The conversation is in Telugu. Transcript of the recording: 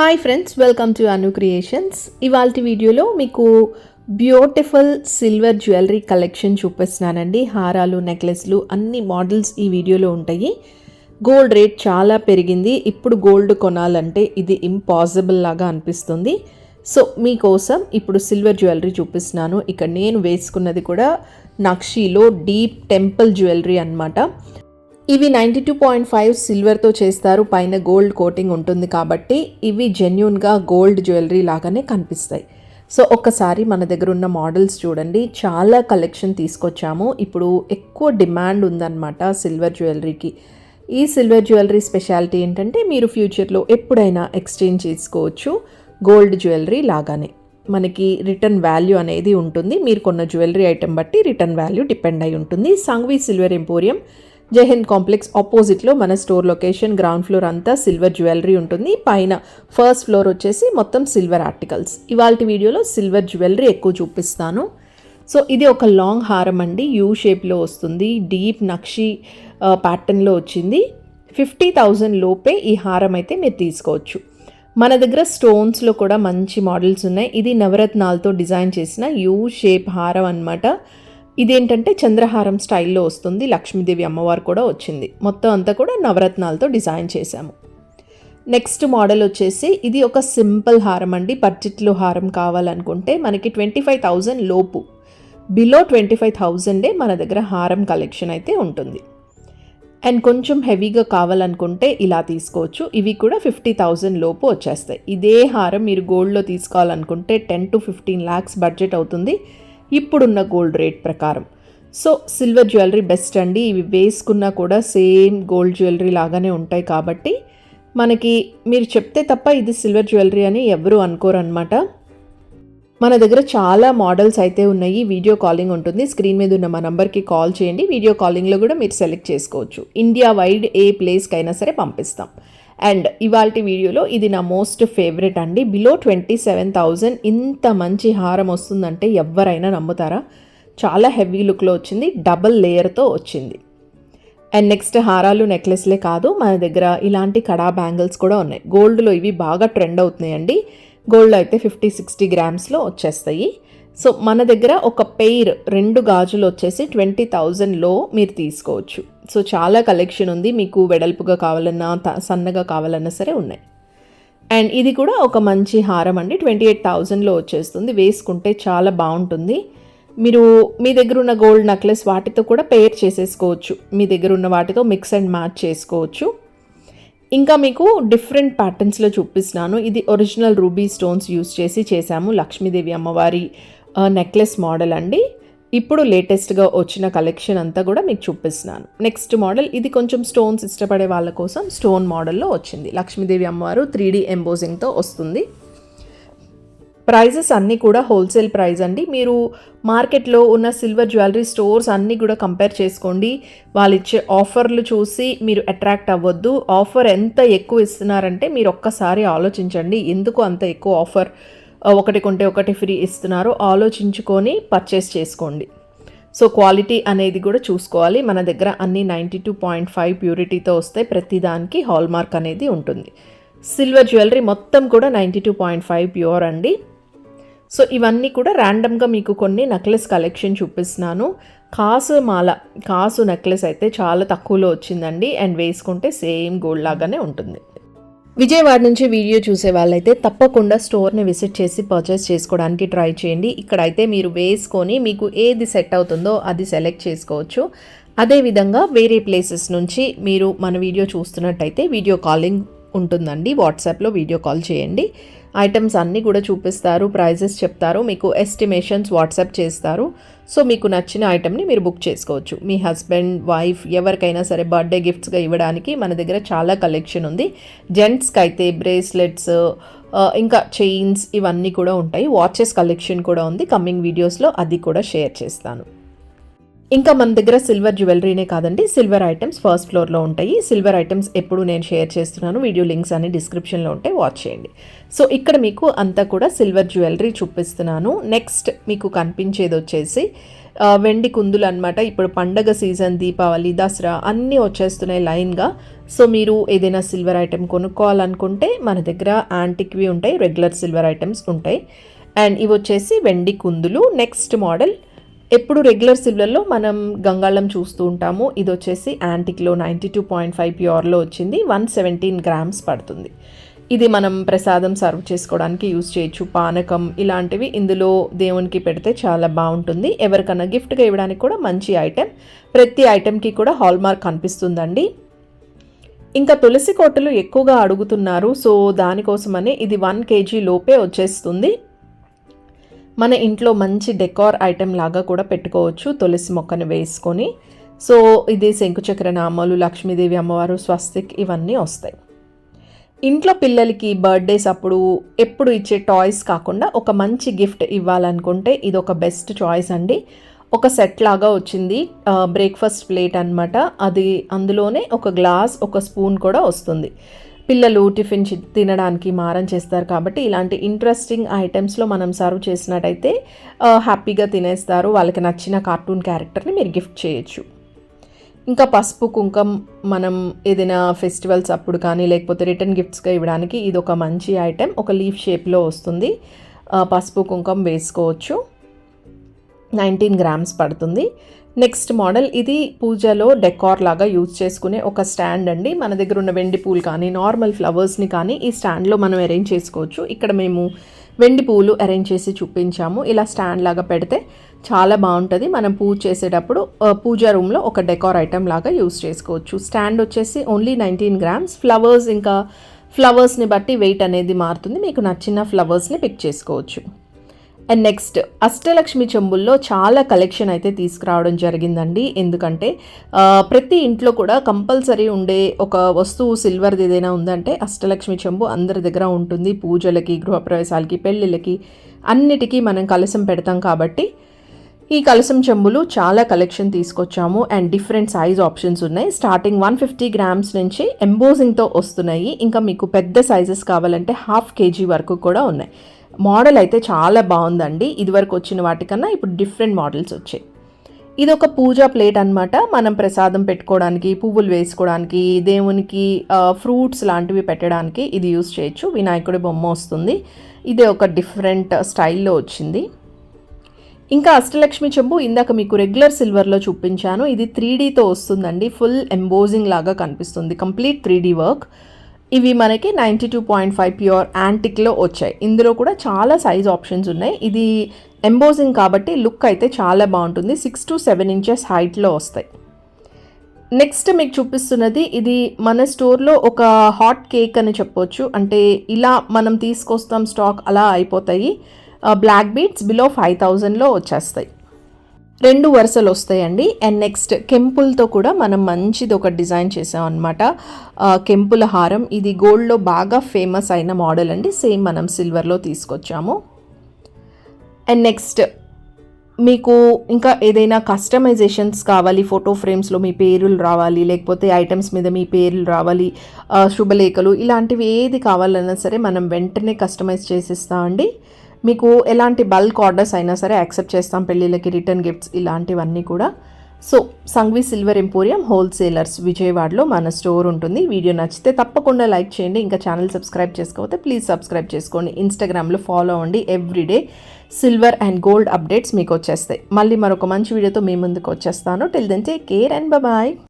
Hi friends welcome to Anu creations ఇవాళ వీడియోలో మీకు బ్యూటిఫుల్ సిల్వర్ జ్యువెలరీ కలెక్షన్ చూపిస్తున్నానండి. హారాలు నెక్లెస్లు అన్ని మోడల్స్ ఈ వీడియోలో ఉంటాయి. గోల్డ్ రేట్ చాలా పెరిగింది. ఇప్పుడు గోల్డ్ కొనాలంటే ఇది ఇంపాసిబుల్ లాగా అనిపిస్తుంది. సో మీకోసం ఇప్పుడు సిల్వర్ జ్యువెలరీ చూపిస్తున్నాను. ఇక్కడ నేను వేసుకున్నది కూడా నక్షీలో డీప్ టెంపుల్ జ్యువెలరీ అన్నమాట. ఇవి నైంటీ టూ పాయింట్ ఫైవ్ సిల్వర్తో చేస్తారు. పైన గోల్డ్ కోటింగ్ ఉంటుంది కాబట్టి ఇవి జెన్యున్గా గోల్డ్ జ్యువెలరీ లాగానే కనిపిస్తాయి. సో ఒక్కసారి మన దగ్గర ఉన్న మోడల్స్ చూడండి. చాలా కలెక్షన్ తీసుకొచ్చాము. ఇప్పుడు ఎక్కువ డిమాండ్ ఉందన్నమాట సిల్వర్ జ్యువెలరీకి ఈ సిల్వర్ జ్యువెలరీ స్పెషాలిటీ ఏంటంటే మీరు ఫ్యూచర్లో ఎప్పుడైనా ఎక్స్చేంజ్ చేసుకోవచ్చు గోల్డ్ జ్యువెలరీ లాగానే. మనకి రిటర్న్ వాల్యూ అనేది ఉంటుంది. మీరు కొన్న జ్యువెలరీ ఐటెం బట్టి రిటర్న్ వాల్యూ డిపెండ్ అయి ఉంటుంది. Sanghvi silver emporium Jaihind complex ఆపోజిట్లో మన స్టోర్ లొకేషన్ గ్రౌండ్ ఫ్లోర్ అంతా సిల్వర్ జ్యువెలరీ ఉంటుంది. పైన ఫస్ట్ ఫ్లోర్ వచ్చేసి మొత్తం సిల్వర్ ఆర్టికల్స్. ఇవాళ వీడియోలో సిల్వర్ జ్యువెలరీ ఎక్కువ చూపిస్తాను. సో ఇది ఒక లాంగ్ హారం అండి. యూ షేప్లో వస్తుంది. డీప్ నక్షి ప్యాటర్న్లో వచ్చింది. ఫిఫ్టీ థౌజండ్ లోపే ఈ హారం అయితే మీరు తీసుకోవచ్చు. మన దగ్గర స్టోన్స్లో కూడా మంచి మోడల్స్ ఉన్నాయి. ఇది నవరత్నాలతో డిజైన్ చేసిన యూ షేప్ హారం అనమాట ఇదేంటంటే చంద్రహారం స్టైల్లో వస్తుంది. లక్ష్మీదేవి అమ్మవారు కూడా వచ్చింది. మొత్తం అంతా కూడా నవరత్నాలతో డిజైన్ చేశాము. నెక్స్ట్ మోడల్ వచ్చేసి ఇది ఒక సింపుల్ హారం అండి. బడ్జెట్లో హారం కావాలనుకుంటే మనకి ట్వంటీ ఫైవ్ థౌజండ్ లోపు. బిలో ట్వంటీ ఫైవ్ థౌజండే మన దగ్గర హారం కలెక్షన్ అయితే ఉంటుంది. అండ్ కొంచెం హెవీగా కావాలనుకుంటే ఇలా తీసుకోవచ్చు. ఇవి కూడా ఫిఫ్టీ థౌజండ్ లోపు వచ్చేస్తాయి. ఇదే హారం మీరు గోల్డ్లో తీసుకోవాలనుకుంటే ten to fifteen lakhs budget అవుతుంది. ఇప్పుడున్న గోల్డ్ రేట్ ప్రకారం. సో సిల్వర్ జ్యువెలరీ బెస్ట్ అండి. ఇవి వేసుకున్నా కూడా సేమ్ గోల్డ్ జ్యువెలరీ లాగానే ఉంటాయి కాబట్టి మనకి మీరు చెప్తే తప్ప ఇది సిల్వర్ జ్యువెలరీ అని ఎవరు అనుకోరనమాట మన దగ్గర చాలా మోడల్స్ అయితే ఉన్నాయి. వీడియో కాలింగ్ ఉంటుంది. స్క్రీన్ మీద ఉన్న మా నంబర్కి కాల్ చేయండి. వీడియో కాలింగ్లో కూడా మీరు సెలెక్ట్ చేసుకోవచ్చు. ఇండియా వైడ్ ఏ ప్లేస్కి అయినా సరే పంపిస్తాం. అండ్ ఇవాళ వీడియోలో ఇది నా మోస్ట్ ఫేవరెట్ అండి. బిలో ట్వంటీ సెవెన్ థౌజండ్ ఇంత మంచి హారం వస్తుందంటే ఎవరైనా నమ్ముతారా? చాలా హెవీ లుక్లో వచ్చింది డబల్ లేయర్తో వచ్చింది. అండ్ నెక్స్ట్ హారాలు నెక్లెస్లే కాదు మన దగ్గర ఇలాంటి కడా బ్యాంగిల్స్ కూడా ఉన్నాయి. గోల్డ్లో ఇవి బాగా ట్రెండ్ అవుతున్నాయండి. గోల్డ్ అయితే ఫిఫ్టీ సిక్స్టీ గ్రామ్స్లో వచ్చేస్తాయి. సో మన దగ్గర ఒక పెయిర్ రెండు గాజులు వచ్చేసి ట్వంటీ థౌజండ్లో మీరు తీసుకోవచ్చు. సో చాలా కలెక్షన్ ఉంది. మీకు వెడల్పుగా కావాలన్నా త- సన్నగా కావాలన్నా సరే ఉన్నాయి. అండ్ ఇది కూడా ఒక మంచి హారం అండి. ట్వంటీ ఎయిట్ థౌజండ్లో వచ్చేస్తుంది. వేసుకుంటే చాలా బాగుంటుంది. మీరు మీ దగ్గర ఉన్న గోల్డ్ నెక్లెస్ వాటితో కూడా పేర్ చేసేసుకోవచ్చు. మీ దగ్గర ఉన్న వాటితో మిక్స్ అండ్ మ్యాచ్ చేసుకోవచ్చు. ఇంకా మీకు డిఫరెంట్ ప్యాటర్న్స్లో చూపిస్తున్నాను. ఇది ఒరిజినల్ రూబీ స్టోన్స్ యూస్ చేసి చేశాము. లక్ష్మీదేవి అమ్మవారి నెక్లెస్ మోడల్ అండి. ఇప్పుడు లేటెస్ట్గా వచ్చిన కలెక్షన్ అంతా కూడా మీకు చూపిస్తున్నాను. నెక్స్ట్ మోడల్ ఇది కొంచెం స్టోన్స్ ఇష్టపడే వాళ్ళ కోసం స్టోన్ మోడల్లో వచ్చింది. లక్ష్మీదేవి అమ్మవారు త్రీ డీ ఎంబోజింగ్తో వస్తుంది. ప్రైజెస్ అన్నీ కూడా హోల్సేల్ ప్రైస్ అండి. మీరు మార్కెట్లో ఉన్న సిల్వర్ జ్యువెలరీ స్టోర్స్ అన్నీ కూడా కంపేర్ చేసుకోండి. వాళ్ళు ఇచ్చే ఆఫర్లు చూసి మీరు అట్రాక్ట్ అవ్వద్దు. ఆఫర్ ఎంత ఎక్కువ ఇస్తున్నారంటే మీరు ఒక్కసారి ఆలోచించండి. ఎందుకు అంత ఎక్కువ ఆఫర్ ఒకటి కొంటే ఒకటి ఫ్రీ ఇస్తున్నారు. ఆలోచించుకొని పర్చేస్ చేసుకోండి. సో క్వాలిటీ అనేది కూడా చూసుకోవాలి. మన దగ్గర అన్ని నైంటీ టూ పాయింట్ ఫైవ్ ప్యూరిటీతో వస్తాయి ప్రతిదానికి హాల్ మార్క్ అనేది ఉంటుంది. సిల్వర్ జ్యువెలరీ మొత్తం కూడా ninety two point five pure అండి. సో ఇవన్నీ కూడా ర్యాండమ్గా మీకు కొన్ని నెక్లెస్ కలెక్షన్ చూపిస్తున్నాను. కాసు మాల కాసు నెక్లెస్ అయితే చాలా తక్కువలో వచ్చిందండి. అండ్ వేసుకుంటే సేమ్ గోల్డ్ లాగానే ఉంటుంది. విజయవాడ నుంచి వీడియో చూసే వాళ్ళైతే తప్పకుండా స్టోర్ని విజిట్ చేసి పర్చేస్ చేసుకోవడానికి ట్రై చేయండి. ఇక్కడైతే మీరు వేసుకొని మీకు ఏది సెట్ అవుతుందో అది సెలెక్ట్ చేసుకోవచ్చు. అదేవిధంగా వేరే ప్లేసెస్ నుంచి మీరు మన వీడియో చూస్తున్నట్టయితే వీడియో కాలింగ్ ఉంటుందండి. వాట్సాప్లో వీడియో కాల్ చేయండి. ఐటమ్స్ అన్నీ కూడా చూపిస్తారు ప్రైజెస్ చెప్తారు మీకు ఎస్టిమేషన్స్ వాట్సాప్ చేస్తారు. సో మీకు నచ్చిన ఐటమ్ని మీరు బుక్ చేసుకోవచ్చు. మీ హస్బెండ్ వైఫ్ ఎవరికైనా సరే బర్త్డే గిఫ్ట్స్గా ఇవ్వడానికి మన దగ్గర చాలా కలెక్షన్ ఉంది. జెంట్స్కి అయితే బ్రేస్లెట్స్ ఇంకా చైన్స్ ఇవన్నీ కూడా ఉంటాయి. వాచెస్ కలెక్షన్ కూడా ఉంది. కమ్మింగ్ వీడియోస్లో అది కూడా షేర్ చేస్తాను. ఇంకా మన దగ్గర సిల్వర్ జ్యువెలరీనే కాదండి సిల్వర్ ఐటమ్స్ ఫస్ట్ ఫ్లోర్లో ఉంటాయి. సిల్వర్ ఐటమ్స్ ఎప్పుడు నేను షేర్ చేస్తున్నాను వీడియో లింక్స్ అన్ని డిస్క్రిప్షన్లో ఉంటాయి వాచ్ చేయండి. సో ఇక్కడ మీకు అంతా కూడా సిల్వర్ జ్యువెలరీ చూపిస్తున్నాను. నెక్స్ట్ మీకు కనిపించేది వచ్చేసి వెండి కుందులు అనమాట ఇప్పుడు పండగ సీజన్ దీపావళి దసరా అన్నీ వచ్చేస్తున్నాయి లైన్గా సో మీరు ఏదైనా సిల్వర్ ఐటెం కొనుక్కోవాలనుకుంటే మన దగ్గర యాంటిక్వి ఉంటాయి రెగ్యులర్ సిల్వర్ ఐటమ్స్ ఉంటాయి. అండ్ ఇవి వచ్చేసి వెండి కుందులు. నెక్స్ట్ మోడల్ ఎప్పుడు రెగ్యులర్ సిల్వర్లో మనం గంగాళం చూస్తూ ఉంటాము. ఇది వచ్చేసి యాంటిక్లో నైంటీ టూ పాయింట్ ఫైవ్ ప్యూర్లో వచ్చింది. వన్ సెవెంటీన్ గ్రామ్స్ పడుతుంది. ఇది మనం ప్రసాదం సర్వ్ చేసుకోవడానికి యూజ్ చేయొచ్చు. పానకం ఇలాంటివి ఇందులో దేవునికి పెడితే చాలా బాగుంటుంది. ఎవరికన్నా గిఫ్ట్గా ఇవ్వడానికి కూడా మంచి ఐటెం. ప్రతి ఐటెంకి కూడా హాల్ మార్క్ కనిపిస్తుందండి ఇంకా తులసి కోటలు ఎక్కువగా అడుగుతున్నారు. సో దానికోసమనే ఇది వన్ కేజీ లోపే వచ్చేస్తుంది. మన ఇంట్లో మంచి డెకార్ ఐటెం లాగా కూడా పెట్టుకోవచ్చు. తులసి మొక్కను వేసుకొని. సో ఇది శంకుచక్ర నామాలు లక్ష్మీదేవి అమ్మవారు స్వస్తిక్ ఇవన్నీ వస్తాయి. ఇంట్లో పిల్లలకి బర్త్డేస్ అప్పుడు ఎప్పుడు ఇచ్చే టాయ్స్ కాకుండా ఒక మంచి గిఫ్ట్ ఇవ్వాలనుకుంటే ఇది ఒక బెస్ట్ చాయిస్ అండి. ఒక సెట్ లాగా వచ్చింది. బ్రేక్ఫాస్ట్ ప్లేట్ అన్నమాట. అది అందులోనే ఒక గ్లాస్ ఒక స్పూన్ కూడా వస్తుంది. పిల్లలు టిఫిన్ తినడానికి మారం చేస్తారు కాబట్టి ఇలాంటి ఇంట్రెస్టింగ్ ఐటమ్స్లో మనం సర్వ్ చేసినట్టయితే హ్యాపీగా తినేస్తారు. వాళ్ళకి నచ్చిన కార్టూన్ క్యారెక్టర్ని మీరు గిఫ్ట్ చేయొచ్చు. ఇంకా పసుపు కుంకం మనం ఏదైనా ఫెస్టివల్స్ అప్పుడు కానీ లేకపోతే రిటర్న్ గిఫ్ట్స్గా ఇవ్వడానికి ఇది ఒక మంచి ఐటెం ఒక లీఫ్ షేప్లో వస్తుంది. పసుపు కుంకం వేసుకోవచ్చు. నైన్టీన్ గ్రామ్స్ పడుతుంది. నెక్స్ట్ మోడల్ ఇది పూజలో డెకార్ లాగా యూజ్ చేసుకునే ఒక స్టాండ్ అండి. మన దగ్గర ఉన్న వెండి పూలు కానీ నార్మల్ ఫ్లవర్స్ని కానీ ఈ స్టాండ్లో మనం అరేంజ్ చేసుకోవచ్చు. ఇక్కడ మేము వెండి పూలు అరేంజ్ చేసి చూపించాము. ఇలా స్టాండ్ లాగా పెడితే చాలా బాగుంటుంది. మనం పూజ చేసేటప్పుడు పూజా రూమ్లో ఒక డెకార్ ఐటమ్ లాగా యూజ్ చేసుకోవచ్చు. స్టాండ్ వచ్చేసి ఓన్లీ నైన్టీన్ గ్రామ్స్ ఫ్లవర్స్ ఇంకా ఫ్లవర్స్ని బట్టి వెయిట్ అనేది మారుతుంది. మీకు నచ్చిన ఫ్లవర్స్ని పిక్ చేసుకోవచ్చు. అండ్ నెక్స్ట్ అష్టలక్ష్మి చెంబుల్లో చాలా కలెక్షన్ అయితే తీసుకురావడం జరిగిందండి. ఎందుకంటే ప్రతి ఇంట్లో కూడా కంపల్సరీ ఉండే ఒక వస్తువు సిల్వర్ది ఏదైనా ఉందంటే అష్టలక్ష్మి చెంబు అందరి దగ్గర ఉంటుంది. పూజలకి గృహప్రవేశాలకి పెళ్ళిళ్ళకి అన్నిటికీ మనం కలసం పెడతాం కాబట్టి ఈ కలసం చెంబులు చాలా కలెక్షన్ తీసుకొచ్చాము అండ్ డిఫరెంట్ సైజ్ ఆప్షన్స్ ఉన్నాయి. స్టార్టింగ్ వన్ ఫిఫ్టీ గ్రామ్స్ నుంచి ఎంబోజింగ్తో వస్తున్నాయి. ఇంకా మీకు పెద్ద సైజెస్ కావాలంటే హాఫ్ కేజీ వరకు కూడా ఉన్నాయి. మోడల్ అయితే చాలా బాగుందండి. ఇదివరకు వచ్చిన వాటికన్నా ఇప్పుడు డిఫరెంట్ మోడల్స్ వచ్చాయి. ఇది ఒక పూజా ప్లేట్ అన్నమాట. మనం ప్రసాదం పెట్టుకోవడానికి పువ్వులు వేసుకోవడానికి దేవునికి ఫ్రూట్స్ లాంటివి పెట్టడానికి ఇది యూస్ చేయొచ్చు. వినాయకుడి బొమ్మ వస్తుంది. ఇది ఒక డిఫరెంట్ స్టైల్లో వచ్చింది. ఇంకా అష్టలక్ష్మి చెంబు ఇందాక మీకు రెగ్యులర్ సిల్వర్లో చూపించాను. ఇది త్రీ డీతో వస్తుందండి. ఫుల్ ఎంబోజింగ్ లాగా కనిపిస్తుంది. కంప్లీట్ త్రీ డీ వర్క్ ఇవి మనకి ninety two point five pure యాంటిక్లో వచ్చాయి. ఇందులో కూడా చాలా సైజ్ ఆప్షన్స్ ఉన్నాయి. ఇది ఎంబోజింగ్ కాబట్టి లుక్ అయితే చాలా బాగుంటుంది. సిక్స్ టు సెవెన్ ఇంచెస్ హైట్లో వస్తాయి. నెక్స్ట్ మీకు చూపిస్తున్నది ఇది మన స్టోర్లో ఒక హాట్ కేక్ అని చెప్పొచ్చు. అంటే ఇలా మనం తీసుకొస్తాం స్టాక్ అలా అయిపోతాయి. బ్లాక్ బీట్స్ బిలో ఫైవ్ థౌజండ్లో వచ్చేస్తాయి. రెండు వరుసలు వస్తాయండి. అండ్ నెక్స్ట్ కెంపుల్తో కూడా మనం మంచిది ఒక డిజైన్ చేసాం అనమాట కెంపుల హారం. ఇది గోల్డ్లో బాగా ఫేమస్ అయిన మోడల్ అండి. సేమ్ మనం సిల్వర్లో తీసుకొచ్చాము. అండ్ నెక్స్ట్ మీకు ఇంకా ఏదైనా కస్టమైజేషన్స్ కావాలి ఫోటో ఫ్రేమ్స్లో మీ పేర్లు రావాలి లేకపోతే ఐటమ్స్ మీద మీ పేర్లు రావాలి శుభలేఖలు ఇలాంటివి ఏది కావాలన్నా సరే మనం వెంటనే కస్టమైజ్ చేసిస్తామండి. మీకు ఎలాంటి బల్క్ ఆర్డర్స్ అయినా సరే యాక్సెప్ట్ చేస్తాం పెళ్ళిళ్ళకి రిటర్న్ గిఫ్ట్స్ ఇలాంటివన్నీ కూడా. So Sanghvi silver emporium wholesalers విజయవాడలో మన స్టోర్ ఉంటుంది. వీడియో నచ్చితే తప్పకుండా లైక్ చేయండి. ఇంకా ఛానల్ సబ్స్క్రైబ్ చేసుకోకపోతే ప్లీజ్ సబ్స్క్రైబ్ చేసుకోండి. ఇన్స్టాగ్రామ్లో ఫాలో అవ్వండి. Everyday silver and gold updates మీకు వచ్చేస్తాయి. మళ్ళీ మరొక మంచి వీడియోతో మీ ముందుకు వచ్చేస్తాను. Till then take care and bye